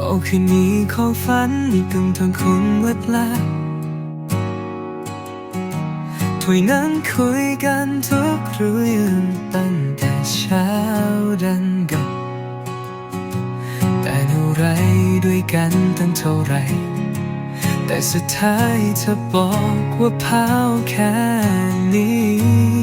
โอ้คืนนี้ขอฝันกึ่งทางคงเลิดลาถ้วยนั้นคุยกันทุกเรื่องตั้งแต่เช้าดันกับแต่เท่าไรด้วยกันตั้งเท่าไร แต่สุดท้ายเธอบอกว่าพาแค่นี้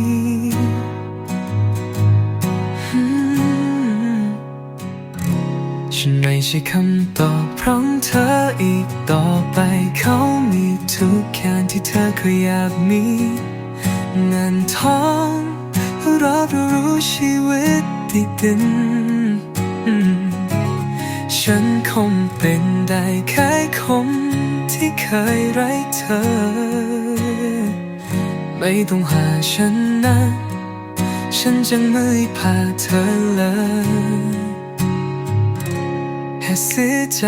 ฉันไม่ใช่คำตอบเพราะเธออีกต่อไปเขามีทุกอย่างที่เธอเคยอยากมีเงินทองรับรู้ชีวิตติดดิน ฉันคงเป็นได้แค่คนที่เคยไร้เธอ ไม่ต้องหาฉันนะ ฉันจะไม่พาเธอเลย ค่เสียใจ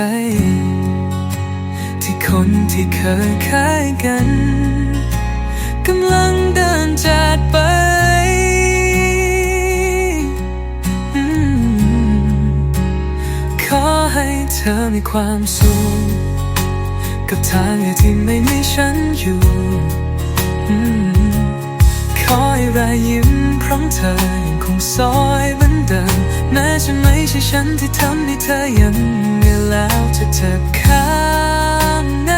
ที่คนที่เคยค้ายกันกำลังเดินจากไปอขอให้เธอมีความสุขกับทางที่ไม่มีฉันอยู่อขอให้รอยยิ้มพร้อมเธอยังคงซอย ฉันที่ทำให้เธอยังเหนื่อยแล้วจะเจ็บข้างใน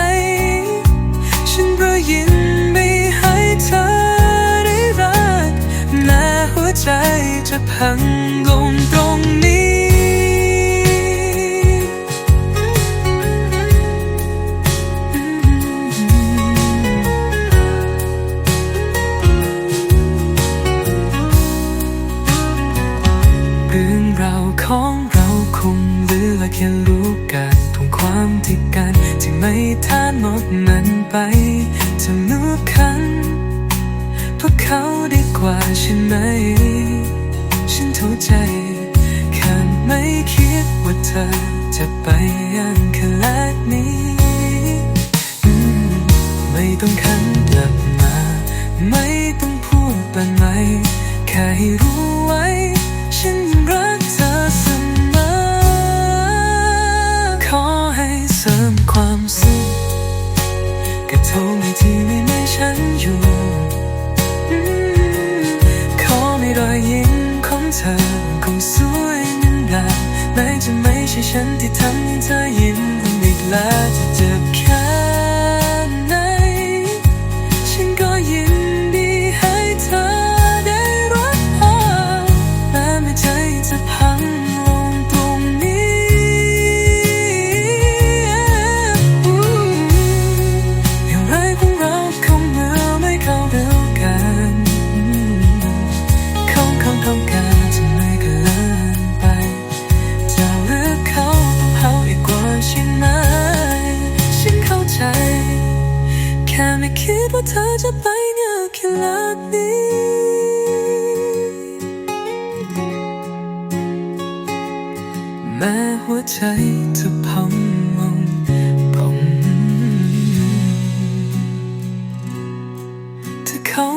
ฉันรอยินไม่ให้เธอได้รักแม้หัวใจจะพังลงตรงนี้ เรื่องราวของ ค่รู้กันทงความที่กันที่ไม่ทานหมดมันไปสนุคันพราะเขาดีกว่าใช่ไหม ฉันเข้าใจแค่ไม่คิดว่าเธอจะไปอย่างขนาดนี้ ไม่ต้องขันกลับมา ไม่ต้องพูดปันไหมแค่ให้รู้ เธอคงสวยนันดานแม้จะไม่ใช่ฉันที่ทำให้เธอยิ้ม คิดว่าเธอจะไปเงาแค่ลักนี้แม้หัวใจจะพังมองผมถ้าเขา